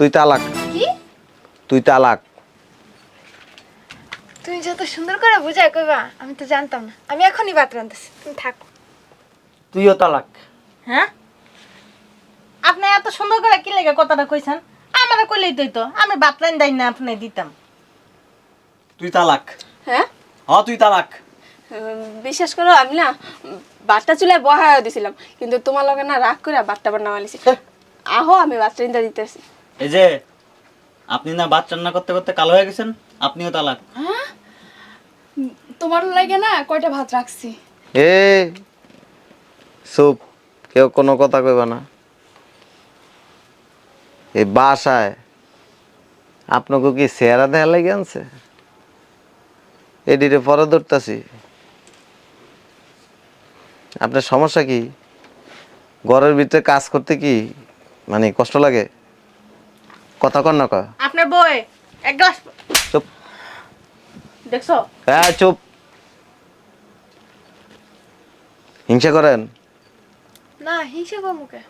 তুই তালাক। কি? তুই তালাক। তুমি যত সুন্দর করে বুঝাই কইবা আমি তো জানতাম না। আমি এখনই ভাত রান্তেছি তুমি থাকো। তুইও তালাক। হ্যাঁ? আপনি এত সুন্দর করে কি লেগে কথাটা কইছেন? আমারে কইলেই তুই তো আমি বাতলাইন দেই না আপনি দিতাম। তুই তালাক। হ্যাঁ? হ তুই তালাক। বিশ্বাস করো আমি না বাটটা চুলায় বহায় দিছিলাম। কিন্তু তোমার লগে না রাগ করে বাটটা বান্না মালিছি আহো আমি বাচ্চা দিতেছি। এই যে আপনি না ভাত রান্না করতে করতে কালো হয়ে গেছেন আপনিও তালাক। তোমার লাগে না কয়টা ভাত রাখছি? এ চুপ কেউ কোনো কথা কইবা না। এই বাসায় আপনাকে কি চেহারা দেখা লাগে আনছে? এডিরে পরে ধরতেছি। আপনার সমস্যা কি? ঘরের ভিতরে কাজ করতে কি মানে কষ্ট লাগে? কথা কর না আপনার বই এক গ্লাস চুপ। দেখছ? হ্যাঁ চুপ। হিংসা করেন? না হিংসে মুখে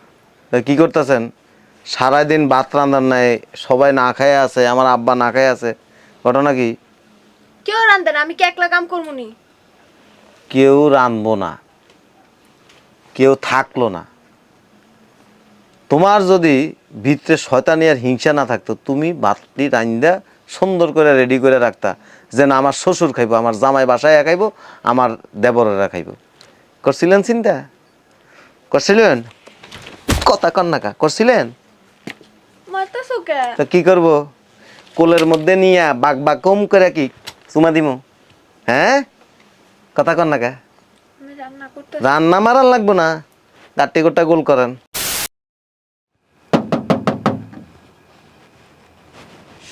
তা কি করতেছেন? সারাদিন ভাত রান্নার নাই সবাই না খায় আছে আমার আব্বা না খায় আছে। ঘটনা কি? কেউ রান্ধে না আমি কি একলা কাম করব নি? কেউ রাঁধবো না। কেউ থাকল না। তোমার যদি ভিতরে শয়তানি আর হিংসা না থাকতো তুমি ভাতটি রান্দা সুন্দর করে রেডি করে রাখতা যে না আমার শ্বশুর খাইবো আমার জামাই বাসায় খাইবো আমার দেবরেরা খাইবো। করছিলেন চিন্তা? করছিলেন? কথা কন্যাকা করছিলেন? তো কি করব? কোলের মধ্যে নিয়ে বাঘ বাঘ কম করে কি চুমা দিমু? হ্যাঁ? কথা কন না কে। আমি রান্না মারার লাগবো না। গাট্টি গোটা গোল করেন।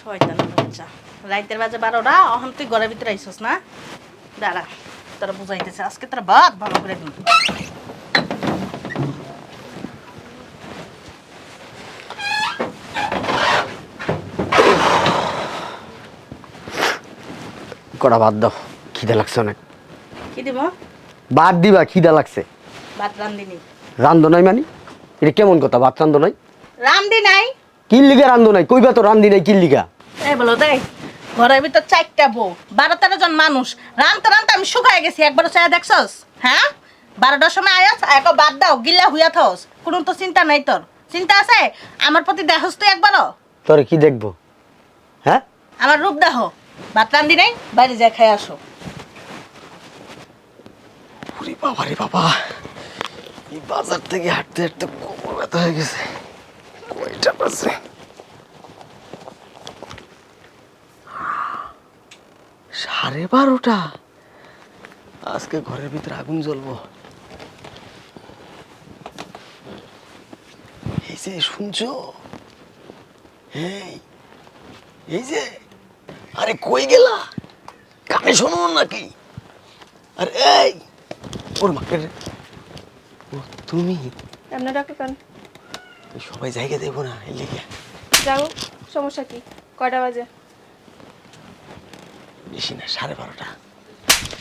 শয়তান বাচ্চা রাইতের বাজে বারোটা অহন তুই ঘরের ভিতরে আইসস না? দাঁড়া তোরা বুঝাইতেছে আজকে তোরা ভাত ভালো করে দিন কটা বাদ দাও খিদে লাগছে অনেক। কি দিব? বাদ দিবা খিদা লাগছে। ভাত রান্দিনি রান্ধো নাই মানে? এটা কেমন কথা ভাত রান্ধো নাই? রান্ধি নাই। কিল লিগা রান্ধো নাই কইবা তো রান্ধি নাই কিল লিগা এই বলো দেই ঘরের ভিতর চারটা বউ বারো তেরো জন মানুষ। রানতে রানতে আমি শুকায় গেছি একবার চাই দেখছস? হ্যাঁ? বারোটার সময় আয়াস এক বাদ দাও গিল্লা হুইয়া থস। কোনো তো চিন্তা নাই তোর। চিন্তা আছে? আমার প্রতি দেখস তুই একবারও? তোরে কি দেখব? হ্যাঁ? আমার রূপ দেহ ভাত রান্ধি নাই বাইরে যা খাই আসো। ওরে বাবা রে বাবা এই বাজার থেকে হাঁটতে হাঁটতে কোমর ব্যথা হয়ে গেছে। কয়টা বাজে? সাড়ে বারোটা। আজকে ঘরের ভিতরে আগুন জ্বলবো। এই যে শুনছো? এই এই যে আরে কই গেলা? কানে শোনো নাকি? আরে এই ওর মাকে। ও তুমি? আপনার ডাক্তার কেন? সবাই জায়গা দেবো না এই লেগে। যাও সমস্যা কি? কয়টা বাজে? বেশি না সাড়ে বারোটা।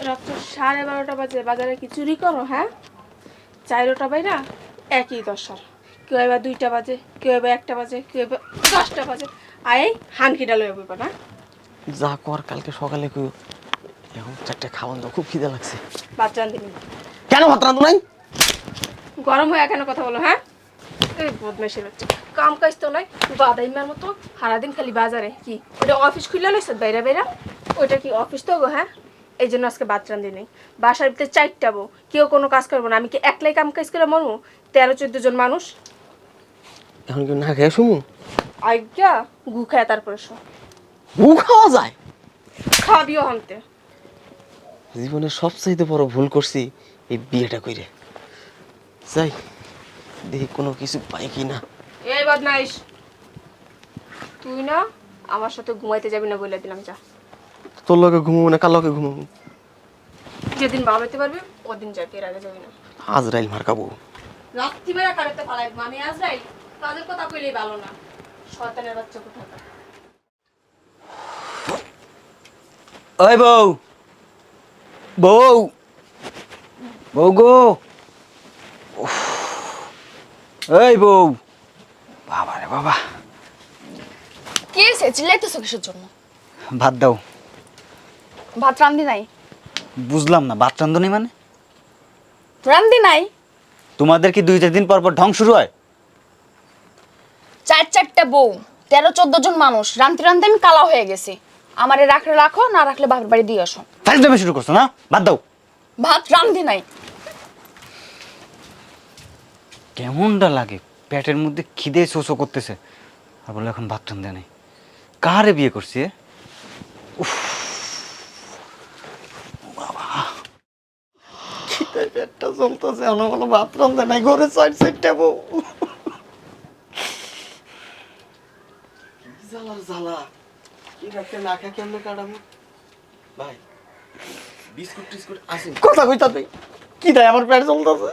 রাত্র সাড়ে বারোটা বাজে বাজারে কি চুরি করো হ্যাঁ? চারোটা বাইরা? একই দশার। কেউ এবার দুইটা বাজে কেউ এবার একটা বাজে কেউ এবার দশটা বাজে। আয় হানকিটা লয়ে বইবা না? যা কর কালকে সকালে কই এখন চারটে খাওয়ান দাও খুব খিদে লাগছে। বাচ্চা দিন কেন ভাত রাঁধো নাই? গরম হয়ে কেন কথা বলো হ্যাঁ? এই বদমাইশের বাচ্চা। কাম কাজ তো নয় বাদাইমার মতো সারাদিন খালি বাজারে। কি ওটা অফিস খুলে লইছ বাইরা বাইরা? ওইটা কি অফিস তো গো হ্যাঁ? এই জন্য আজকে বাচ্চা রান্ধি নেই। বাসার ভিতরে চারটা বউ কেউ কোনো কাজ করব না। আমি কি একলাই কাম কাজ করে মরবো? তেরো চোদ্দ জন মানুষ। এখন কি না খেয়ে শুমু? আজ্ঞা গু খায় তারপরে শো। গু খাওয়া যায়? খাবিও হানতে জীবনের সবচাইতে বড় ভুল করছি এই বিয়েটা কইরে। যাই দেখি কোনো কিছু পাই কি না। এই বদমাইশ। তুই না আমার সাথে ঘুমাইতে যাবি না বলে দিলাম যা। তোর লগে ঘুমাবো না কার লগে ঘুমাবো যেদিন বাবাইতে পারবি ওদিন যাবি এর আগে যাবি না। আজরাইল মার্কাবো রাত্রিবেলা কারেতে পালাইব? আমি আজ রাই তাদের কথা কইলেই ভালো না। শয়তানের বাচ্চা কোথাকার? ওই বউ বউ বউ গো। উফ। এই বউ। বাবা রে বাবা। কি হয়েছে চিল্লাইতেছো কিসের জন্য? ভাত দাও। ভাত রান্ধি নাই। বুঝলাম না ভাত রান্ধনি মানে? রান্ধি নাই। তোমাদের কি দুই চার দিন পর পর ঢং শুরু হয়? চার চারটা বউ তেরো চোদ্দ জন মানুষ রান্ধতে রান্ধতে আমি কালা হয়ে গেছি। আমারে রাখলে রাখো না রাখলে বাপের বাড়ি দিয়ে আসো। তাই তুমি শুরু করছ না? ভাত দাও। ভাত রান্ধি নাই। কেমনটা লাগে? পেটের মধ্যে খিদে শোষো করতেছে। আর বলে এখন ভাত রান্ধে নাই। কারে বিয়ে করছি এ? পেটটা চলতেছে অন্য কোনো ভাত রান্ধে নাই ঘরে সাইড সাইডটা বউ। জ্বালা জ্বালা? কি রাখতে না খা কেমনে কাটাবো? ভাই বিস্কুট টিস্কুট আসেন কথা কইতা তুই কি দেয় আমার পেট চলতেছে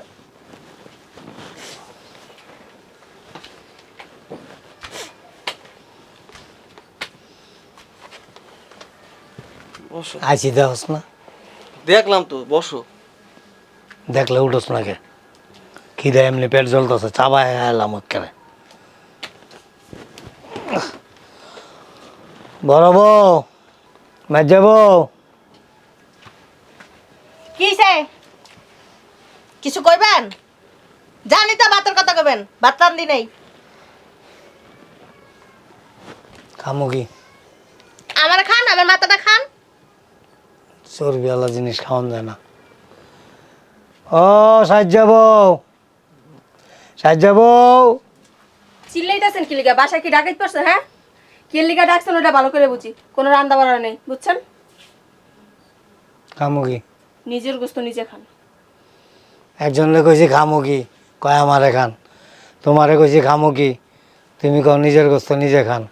বসো। আইসি দেখস না। দেখলাম তো বসো। দেখলে উঠোস না কে খিদে এমনি পেট জ্বলতেছে চাবায় এলাম ওখানে বড় বউ মেজে বউ। কি সে কিছু কইবেন? জানি তো ভাতের কথা কইবেন ভাত রান্ধি নেই। খামু কি? আমার খান আমার মাথাটা খান। চর্বিওয়ালা জিনিস খাওয়ান যায় না। ও সাহায্য বউ। সাহায্য বউ। চিল্লাইতেছেন কি লিগা? বাসায় কি ডাকাইতে পারছে হ্যাঁ? কি লিগা ডাকছেন ওটা ভালো করে বুঝি। কোনো রান্না বান্না নেই বুঝছেন? খামু কি নিজের গোস্ত নিজে খান। একজনলে কইছি খামু কি কয় আমারে খান। তোমারে কইছি খামু কি তুমি কও নিজের গোস্ত নিজে খান।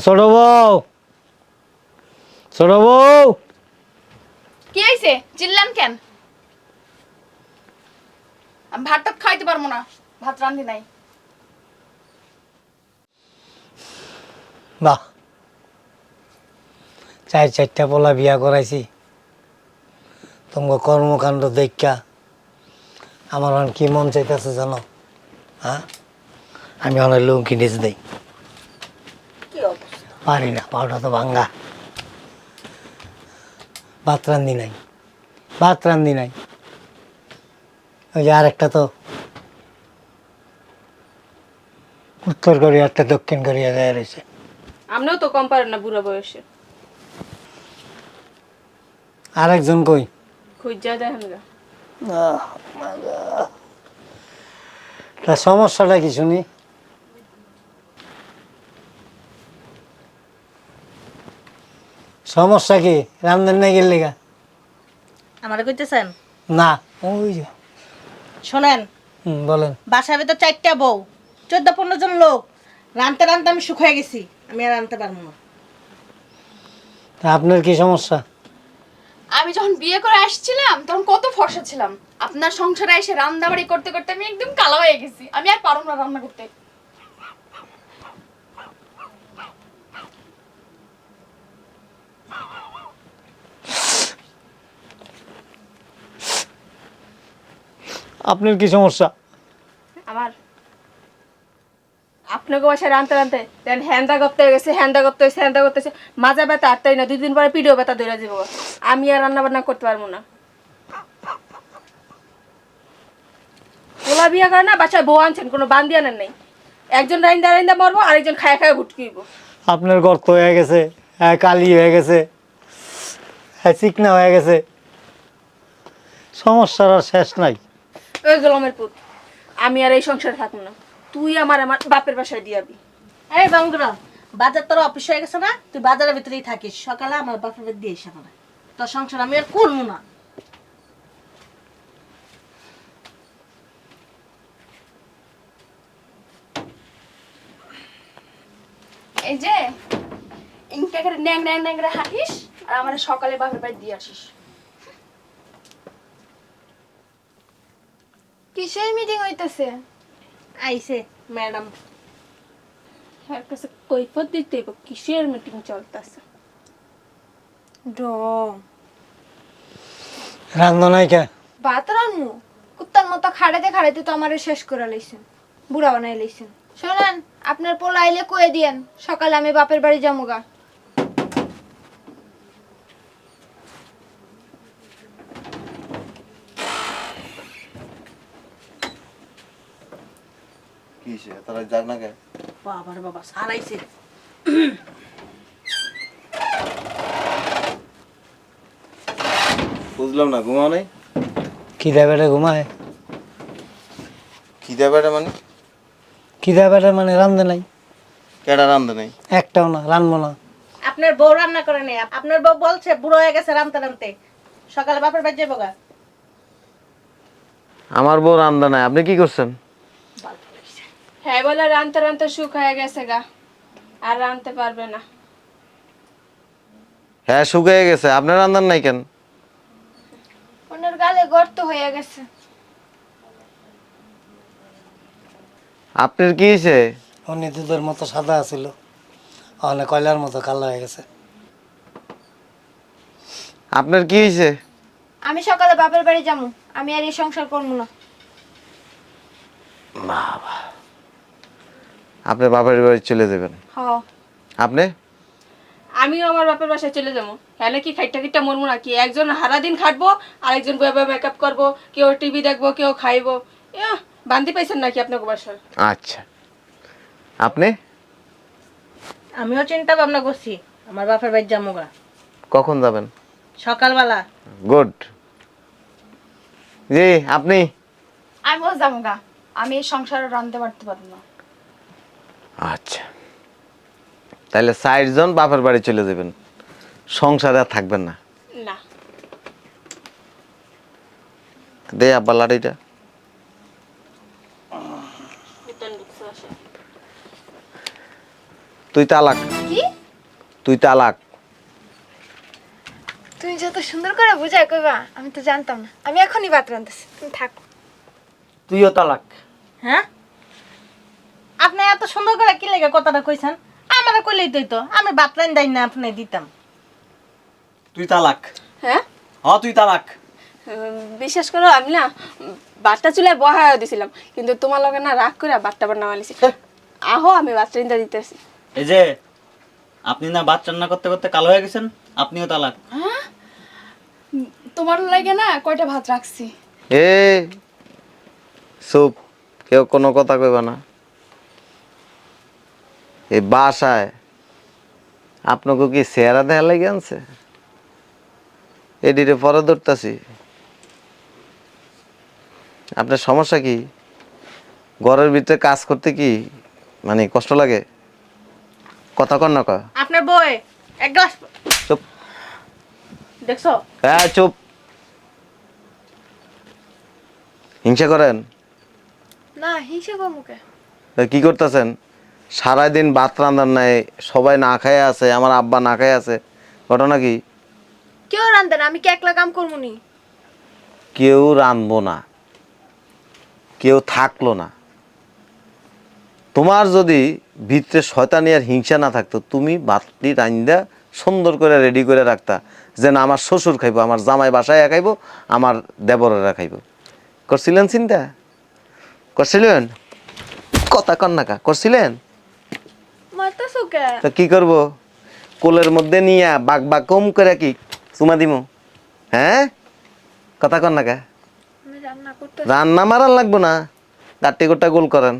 ছোট বউ। ছোট বউ। কি হয়েছে চিল্লান কেন? আমি ভাত টাত খাইতে পারব না। ভাত রান্ধি নাই। বাহ। চার চারটা পোলা বিয়া করাইছি। তোমার কর্মকাণ্ড দেখা আমার কি মন চাইতেছে জানো? হ্যাঁ? আমি অনেক লুঙ্কি নিচ দেই। পারি না পাউডার তো ভাঙ্গা। ভাত রান্ধি নাই ভাত রান্ধি নাই। ওই যে আরেকটা তো। উত্তর কোরিয়া একটা দক্ষিণ কোরিয়া যায় রয়েছে। আপনিও তো কম পারেন না বুড়ো বয়সে। আরেকজন কই? খুঁজা দেখেন গা। তা সমস্যাটা কি শুনি? সমস্যা কি? রামদান নাই গেলে গা আমারে কইতেছেন? না ওই যে। শোনেন। হুম, বলেন। বাসার ভিতর চারটা বউ চোদ্দ পনেরো জন লোক। রানতে রানতে আমি সুখ হয়ে গেছি আমি আর রানতে পারব না। তা আপনার কি সমস্যা? আমি যখন বিয়ে করে আসছিলাম তখন কত ফর্সা ছিলাম। আপনার সংসারে এসে রান্না বাড়ি করতে করতে আমি একদম কালো হয়ে গেছি। আমি আর পারব না রান্না করতে। আপনার কি সমস্যা? আমার আপনাকে বাসায় রানতে রানতে দেন হ্যান্দা করতে গেছে হ্যান্দা করতে হয়েছে হ্যান্দা করতে হয়েছে। মাজা ব্যথা আটটাই না দুই দিন পরে পিডিও ব্যথা ধরে যাব আমি আর রান্না বান্না করতে পারব না। পোলা বিয়া করে না বাসায় বউ আনছেন কোনো বান্দি আনেন নাই। একজন রাইন্দা রাইন্দা মরবো আরেকজন খায় খায় ভুটকিব আপনার গর্ত হয়ে গেছে হ্যাঁ কালি হয়ে গেছে হ্যাঁ চিকনা হয়ে গেছে। সমস্যার আর শেষ নাই। ওই গোলামের পুত আমি আর এই সংসারে থাকব না। তুই আমার আমার বাপের বাসায় দিয়াবি এই বাঙ্গুরা বাজার তোর অফিস হয়ে গেছে না? তুই বাজারের ভিতরেই থাকিস। সকালে আমার বাপের বাড়ি দিয়ে এসে তোর সংসার আমি আর করব না। এই যে ইনকা করে ন্যাং ন্যাং ন্যাং করে হাঁটিস আর আমার সকালে বাপের বাড়ি দিয়ে আসিস। কিসের মিটিং হইতেছে। আইসে ম্যাডাম। হ্যাঁ কাছে কৈফত দিতে হইব, কিসের মিটিং চলতেছে? ড রান্ধ নাই কে? ভাত রান্নু কুত্তার মতো খাড়াইতে খাড়াইতে তো আমারে শেষ করে লাইছেন বুড়া বানাই লাইছেন। শোনেন আপনার পোলা আইলে কয়ে দিয়েন সকালে আমি বাপের বাড়ি যামুগা। কি সে? তারা যাক না কে বাবার বাবা সারাইছে। বুঝলাম না ঘুমাও নেই? খিদা বেড়ে ঘুমায়। খিদে বেড়ে মানে? খিদা বেড়ে মানে রান্ধে নাই। কেডা রান্ধে নেই? একটাও না রানবো না। আপনার বউ রান্না করে নেই। আপনার বউ বলছে বুড়ো হয়ে গেছে রামতে রামতে সকালে বাপের বাড়ি যাব গা। আমার বউ রান্ধে নাই আপনি কি করছেন? হ্যাঁ বলে রানতে রানতে সুখ হয়ে গেছে গা। আর রানতে পারবে না। হ্যাঁ শুকিয়ে গেছে। আপনি রান্ধান নাই কেন? ওনার গালে গর্ত হয়ে গেছে। আপনার কি হয়েছে? উনি দুধের মতো সাদা আছিল। অনেক কয়লার মতো কালো হয়ে গেছে। আপনার কি হয়েছে? আমি সকালে বাপের বাড়ি যামু আমি আর এই সংসার করব না। আপনি বাপের বাড়ি চলে যাবেন। হ আপনি? আমিও আমার বাপের বাসায় চলে যাব। তাহলে কি খাইটা কিটা মরমু না কি একজন সারা দিন খাটবো আরেকজন বয়ে বয়ে মেকআপ করব কেউ টিভি দেখব কেউ খাইবো। বান্দি পাইছেন নাকি আপনাকে বাসায়? আচ্ছা। আপনি? আমিও চিন্তা ভাবনা করছি আমার বাপের বাড়ি যাব গা। কখন যাবেন? সকালবেলা। গুড। জি আপনি? আমিও যাব গা। আমি এই সংসারে রাঁধতে পারতে পারব না আচ্ছা তাহলে জন বাপের বাড়ি চলে যাবেন। সংসারে আর থাকবেন না। না। দে আব্বা লাড়িটা। তুই তালাক। কি? তুই তালাক। তুমি যত সুন্দর করে বুঝাই কইবা আমি তো জানতাম না। আমি এখনই ভাত রান্ধতেছি তুমি থাকো। তুইও তালাক। হ্যাঁ? আপনি এত সুন্দর করে কি লেগে কথাটা কইছেন? আমার কইলেই তুই তো আমি বাতলাইন দেই না আপনি দিতাম। তুই তালাক। হ্যাঁ? হ তুই তালাক। বিশ্বাস করো আমি না বাটটা চুলায় বহায় দিছিলাম। কিন্তু তোমার লগে না রাগ করে বাটটা বান্না মালিছি আহো আমি বাচ্চা চিন্তা দিতেছি। এই যে আপনি না ভাত রান্না করতে করতে কালো হয়ে গেছেন আপনিও তালাক। তোমার লাগে না কয়টা ভাত রাখছি? এ চুপ। কেউ কোনো কথা কইবা না। এই বাসায় আপনাকে কি চেহারা দেখা লাগে আনছে? এডিরে পরে ধরতাছি। আপনার সমস্যা কি? ঘরের ভিতরে কাজ করতে কি মানে কষ্ট লাগে? কথা কর না কয় আপনার বই এক গ্লাস চুপ। দেখছ? হ্যাঁ চুপ। হিংসা করেন? না হিংসা তা কি করতেছেন? সারাদিন ভাত রান্নার নাই সবাই না খায় আছে আমার আব্বা না খায় আছে। ঘটনা কি? কেউ রান্ধে না আমি কি একলা কাম করব নি? কেউ রাঁধবো না কেউ থাকল না। তোমার যদি ভিতরে শয়তানি আর হিংসা না থাকতো তুমি ভাতটি রান্দা সুন্দর করে রেডি করে রাখতা যে না আমার শ্বশুর খাইবো আমার জামাই বাসায় খাইবো আমার দেবরেরা খাইবো। করছিলেন চিন্তা? করছিলেন? কথা কন্যাকা করছিলেন? মারতাছো কে? তো কি করব? কোলের মধ্যে নিয়া বাক বাক কম করে কি চুমা দিমু? হ্যাঁ? কথা কর না কে? রান্না করতে রান্না মারান লাগবো না। গাট্টি গোটা গোল করেন।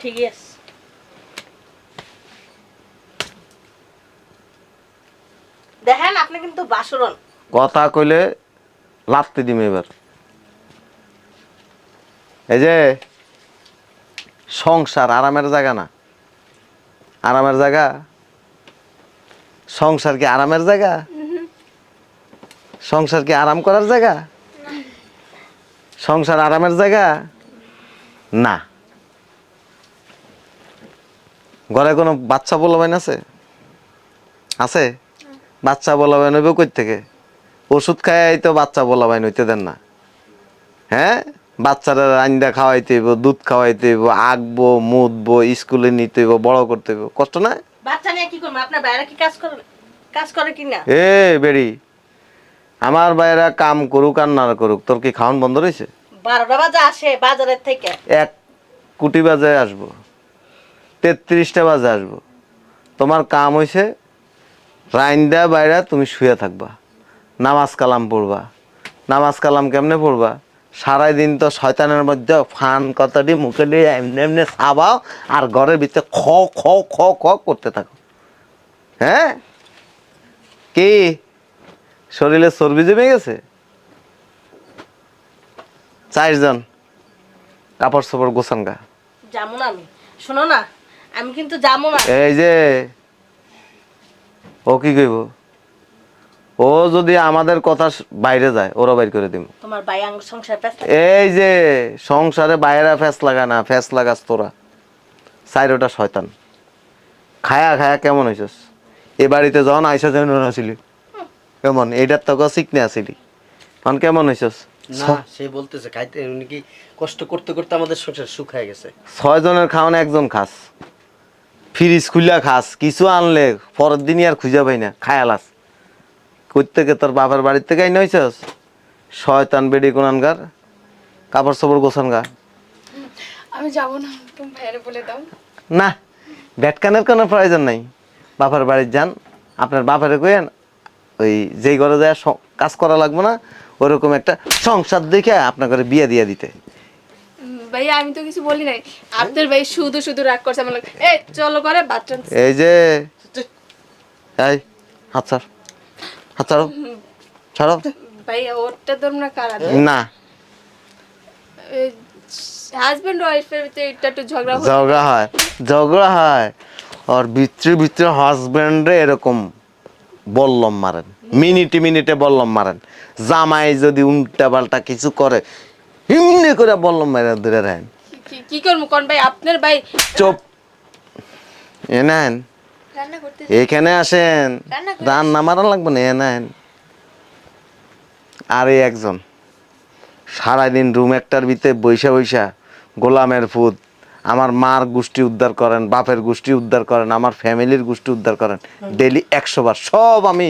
ঠিকই আছে। দেখেন আপনি কিন্তু বাসরন কথা কইলে লাপতে দিম এবার। এই যে সংসার আরামের জায়গা না। আরামের জায়গা? সংসার কি আরামের জায়গা? সংসার কি আরাম করার জায়গা? সংসার আরামের জায়গা? না। ঘরে কোনো বাচ্চা বলবেন আছে? আছে? বাচ্চা বলাবেন হইব কই থেকে? ওষুধ খাই তো বাচ্চা বলাবেন হইতে দেন না। হ্যাঁ? বাচ্চারা আইন্দা খাওয়াইতে হইব দুধ খাওয়াইতে হইব আঁকবো মুদবো স্কুলে নিতে হইব বড় করতে হইব। কষ্ট না বাচ্চা নিয়ে কি করব? আপনার বাইরে কি কাজ করে কাজ করে কি না এ বেড়ি আমার বাইরা কাম করুক আর না করুক তোর কি খাওয়ান বন্ধ রয়েছে বারোটা বাজে আসে বাজারের থেকে। এক কোটি বাজে আসব তেত্রিশটা বাজে আসব। তোমার কাম হয়েছে রাইন্দা বাইরা তুমি শুয়ে থাকবা নামাজ কালাম পড়বা। নামাজ কালাম কেমনে পড়বা? সারাই দিন তো শয়তানের মধ্যে ফান কথাটি মুখে দিয়ে এমনি এমনি সাবাও আর ঘরের ভিতরে খ খ খ খ করতে থাকো। হ্যাঁ? কি? শরীরে চর্বি জমে গেছে? চারজন কাপড় চোপড় গোছান গা। যাব না আমি। শোনো না আমি কিন্তু যাব না। এই যে ও কি কইব? ও যদি আমাদের কথা বাইরে যায় ওরা বাইর করে দিব তোমার ভাই সংসার এই যে সংসারে বাইরে ফ্যাস লাগা না ফ্যাস লাগাস তোরা। সাইরোটা শয়তান। খায়া খায়া কেমন হইছস? এ বাড়িতে যখন আইসা যেমন আসিলি কেমন? এইটার তো চিকনে আসিলি। তখন কেমন হইছস? না সে বলতেছে খাইতে উনি কি কষ্ট করতে করতে আমাদের সংসার সুখ হয়ে গেছে? ছয় জনের খাওয়ানো একজন খাস। ফ্রিজ খুলিয়া খাস কিছু আনলে পরের দিনই আর খুঁজে পাই না খায়ালাস কই থেকে তোর বাবার বাড়ির থেকে আইন হইছস শয়তান বেডি কোনানগার কাপড় চোপড় গোছান গা আমি যাব না তুমি ভাইয়ারে বলে দাও। না ব্যাটকানের কোনো প্রয়োজন নাই। বাবার বাড়ির যান আপনার বাপারে কইেন ওই যেই ঘরে যায় কাজ করা লাগবে না ওরকম একটা সংসার দেখে আপনার ঘরে বিয়ে দিয়ে দিতে। ভাইয়া আমি তো কিছু বলি নাই। আপনার ভাই শুধু শুধু রাগ করছে আমার এই চলো করে বাচ্চা এই যে এই হাত ছাড়। হাত ছাড়ো। ছাড়ো। ভাইয়া ওরটা ধরুন না কারা না। হাজবেন্ড ওয়াইফের ভিতরে এটা একটু ঝগড়া হচ্ছে। ঝগড়া হয়। ঝগড়া হয়। আর ভিতরে ভিতরে হাজব্যান্ডে এরকম বললম মারেন। মিনিটে মিনিটে বললম মারেন। জামাই যদি উল্টা পাল্টা কিছু করে এমনি করে বললম মারে ধরে রাখেন কি- কি- কি করব? কোন ভাই আপনার ভাই? চুপ। এ নেন। রান্না করতে এখানে আসেন। রান্না মারা লাগবে না এ নেন। আর একজন। সারাদিন রুম একটার ভিতরে বৈশা বৈশা গোলামের ফুদ আমার মার গোষ্ঠী উদ্ধার করেন বাপের গোষ্ঠী উদ্ধার করেন আমার ফ্যামিলির গোষ্ঠী উদ্ধার করেন। ডেলি একশো বার। সব আমি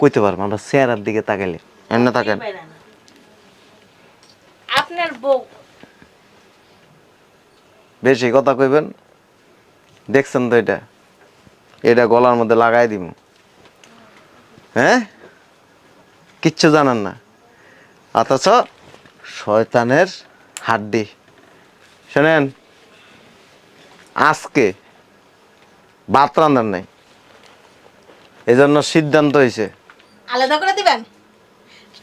কইতে পারব আমরা চেহারার দিকে তাকাইলে। এমনি তাকেন বাইরে না। আপনার বউ। বেশি কথা কইবেন। দেখছেন তো এটা? এটা গলার মধ্যে লাগাই দিব হ্যাঁ? কিচ্ছু জানান না। অথচ শয়তানের হাড্ডি। শোনেন আজকে ভাত রান্নার নাই। এজন্য সিদ্ধান্ত হয়েছে আলাদা করে দিবেন?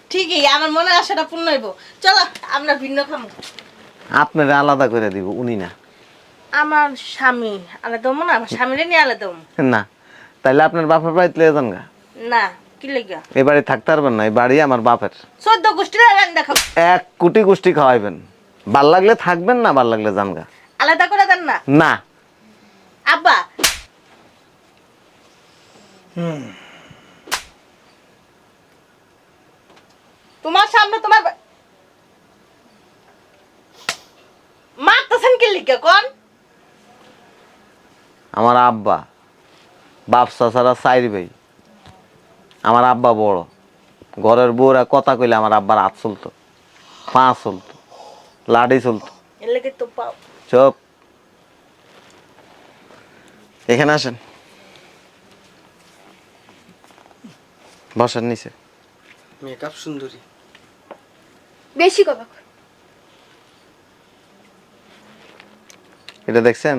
ঠিকই আমার মনে আশাটা পূর্ণ হইব। চলো আমরা ভিন্ন খামো। আপনারা আলাদা করে দিব উনি না। আমার স্বামী আলাদা হব না আমার স্বামীরে নিয়ে আলাদা হব। না তাইলে আপনার বাপের বাড়িতে লেগে যান গা। না কি লেগা? এই বাড়ি থাকতে পারবেন না এই বাড়ি আমার বাপের। চোদ্দ রান্না খাব এক কোটি গোষ্ঠী খাওয়াইবেন। ভালো লাগলে থাকবেন না ভালো লাগলে জানগা আলাদা করে দেন না? না। আব্বা। তোমার সামনে তোমার মারতেছেন কি লিখে কোন? আমার আব্বা বাপ চাচারা চাইর ভাই আমার আব্বা বড়। ঘরের বউরা কথা কইলে আমার আব্বার হাত চলতো পা চলতো লাডি চলতো। চুপ। এখানে আসেন। বসার নিচে। মেকআপ সুন্দরী। বেশি কথা এটা দেখছেন?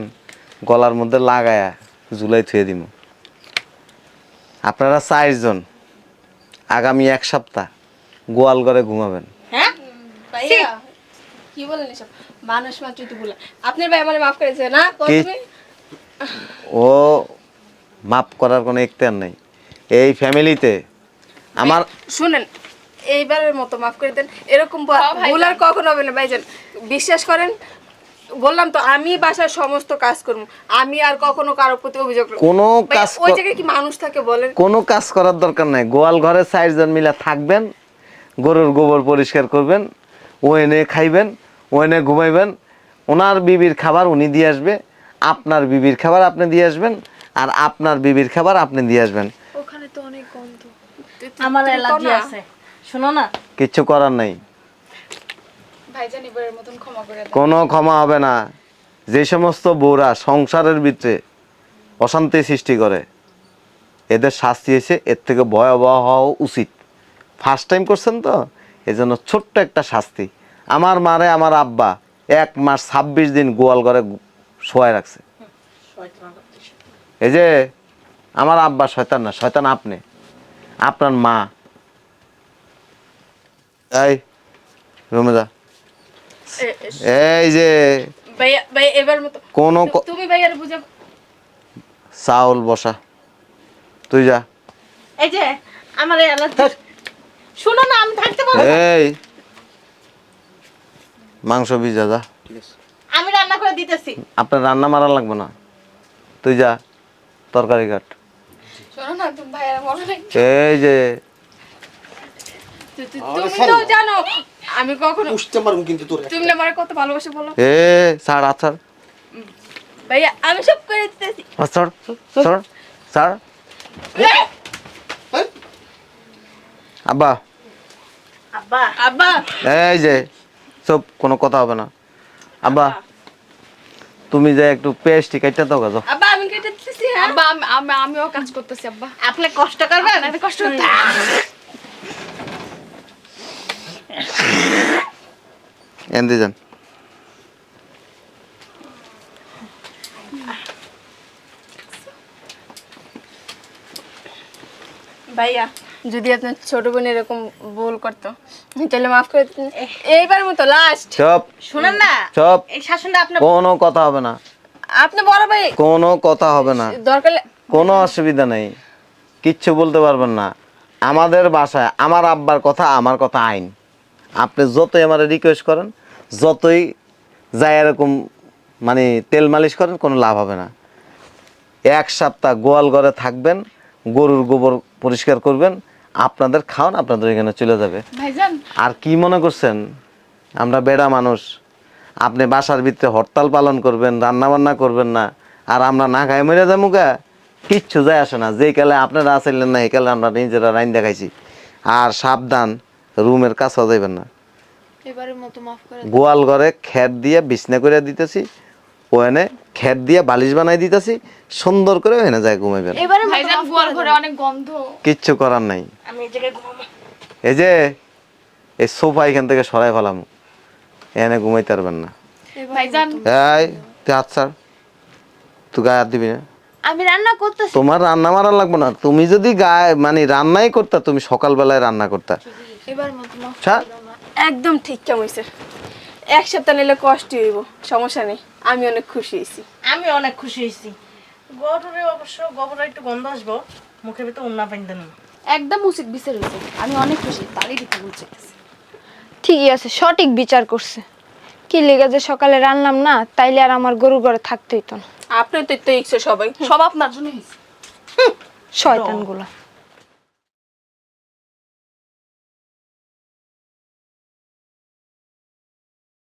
গলার মধ্যে লাগায়া জুলাই থুয়ে দিব আপনারা চারজন আগামী এক সপ্তাহ গোয়াল ঘরে ঘুমাবেন। হ্যাঁ? কি বলেন এসব? মানুষ মাত্র তো বলে আপনার ভাই আমার মাফ করেছে না? কোন কি? তুমি? ও মাপ করার কোনো ইখতিয়ার নেই। এই ফ্যামিলিতে আমার শুনেন এইবারের মতো মাফ করে দেন। এরকম ভুল আর কখনো হবে না। ভাইজান বিশ্বাস করেন বললাম তো আমি বাসার সমস্ত কাজ করব। আমি আর কখনো কারোর প্রতি অভিযোগ করব না। কোনো কাজ ওই জায়গায় কি মানুষ থাকে বলেন? কোনো কাজ করার দরকার নাই। গোয়াল ঘরে চারজন মিলে থাকবেন গরুর গোবর পরিষ্কার করবেন ও এনে খাইবেন ও এনে ঘুমাইবেন ওনার বিবির খাবার উনি দিয়ে আসবে আপনার বিবির খাবার আপনি দিয়ে আসবেন আর আপনার বিবির খাবার আপনি দিয়ে আসবেন। ওখানে তো অনেক গন্ধ। আমার অ্যালার্জি আছে। শোনো না। কিচ্ছু করার নাই ভাইজান এবারের মতন ক্ষমা করে দেন কোনো ক্ষমা হবে না। যে সমস্ত বউরা সংসারের ভিতরে অশান্তি সৃষ্টি করে, এদের শাস্তি এসে এর থেকে ভয়াবহ হওয়া উচিত। ফার্স্ট টাইম করছেন তো? এজন্য ছোট্ট একটা শাস্তি। আমার মারে আমার আব্বা এক মাস ছাব্বিশ দিন গোয়াল ঘরে শোয়াই রাখছে। এই যে আমার আব্বা শয়তান না, শয়তান আপনি। আপনার মা। এই, রুমে যা। এই যে ভাইয়া ভাই এবার মতো কোনো চাউল বসা। তুই যা। এই যে আমার এই শোনো না আমি থাকতে পারব এই। মাংস ভিজা যা। আমি রান্না করে দিতেছি। আপনার রান্না মারা লাগবে না। তুই যা তরকারি কাট। শোনো না তুমি ভাইয়ার নেই এই যে। তুমি তো জানো আমি কখনো পারব কিন্তু তোর। তুমি আমার কত ভালোবাসে বলো? এ আছাড় ভাইয়া আমি সব করে দিতেছি। আছাড় ছাড় ছাড় আব্বা। আব্বা। আব্বা। এই যে সব কোনো কথা হবে না। আব্বা তুমি যে একটু পেস্টি কাটতে দাও গাজো আব্বা আমি কেটে দিতেছি হ্যাঁ? আব্বা আমি আমি- আমিও কাজ করতেছি আব্বা। আপনি কষ্ট করবেন? আপনাদের কষ্ট হচ্ছে এনদি যান। ভাইয়া যদি আপনার ছোট বোন এরকম ভুল করতো তাহলে মাফ করে দিতেন। এইবার মতো লাস্ট চপ। শুনেন না চপ। এই শাসনটা আপনার কোনো কথা হবে না। আপনি বড় ভাই। কোনো কথা হবে না। দরকার কোনো অসুবিধা নেই। কিচ্ছু বলতে পারবেন না। আমাদের বাসায় আমার আব্বার কথা আমার কথা আইন। আপনি যতই আমার রিকোয়েস্ট করেন যতই যায় এরকম মানে তেল মালিশ করেন কোনো লাভ হবে না। এক সপ্তাহ গোয়াল ঘরে থাকবেন গরুর গোবর পরিষ্কার করবেন আপনাদের খাওয়ান আপনাদের এখানে চলে যাবে। আর কি মনে করছেন? আমরা বেড়া মানুষ আপনি বাসার ভিতরে হরতাল পালন করবেন রান্না বান্না করবেন না আর আমরা না খাই মরে যাব গা কিচ্ছু যায় আসে না। যেই কালে আপনারা আসলেন না এই কালে আমরা নিজেরা রাইন দেখাইছি। আর সাবধান রুমের কাছেও যাইবেন না। গোয়াল ঘরে খের দিয়ে বিছনা করে দিতেছি ওখানে খের দিয়ে বালিশ বানাই দিতেছি সুন্দর করে ওখানে যায় ঘুমাইবেন এবারে ভাইজান গোয়াল ঘরে অনেক গন্ধ। কিচ্ছু করার নাই। আমি এই জায়গায় ঘুমাবো। এই যে এই সোফা এখান থেকে সরাই ফেলাম এখানে ঘুমাইতে পারবেন না। ভাইজান। এই তুই হাত ছাড়। তুই গায়ে হাত দিবি না। আমি রান্না করতেছি। তোমার রান্না মারা লাগবে না। তুমি যদি গায়ে মানে রান্নাই করতা তুমি সকালবেলায় রান্না করতা। এবার মতো একদম ঠিক কেমন হয়েছে এক সপ্তাহ নিলে কষ্ট হইব সমস্যা নেই। আমি অনেক খুশি হয়েছি। আমি অনেক খুশি হয়েছি। গরুরে অবশ্য গোবর একটু গন্ধ আসব মুখের ভিতরে উন্না পাইন দেন। একদম উচিত বিচার হয়েছে আমি অনেক খুশি তারই দিতে বলছি ঠিকই আছে সঠিক বিচার করছে। কি লেগে যে সকালে রান্নাম না তাইলে আর আমার গরু ঘরে থাকতে হইতো না। আপনি তো তো ইচ্ছে সবাই। সব আপনার জন্য শয়তানগুলো।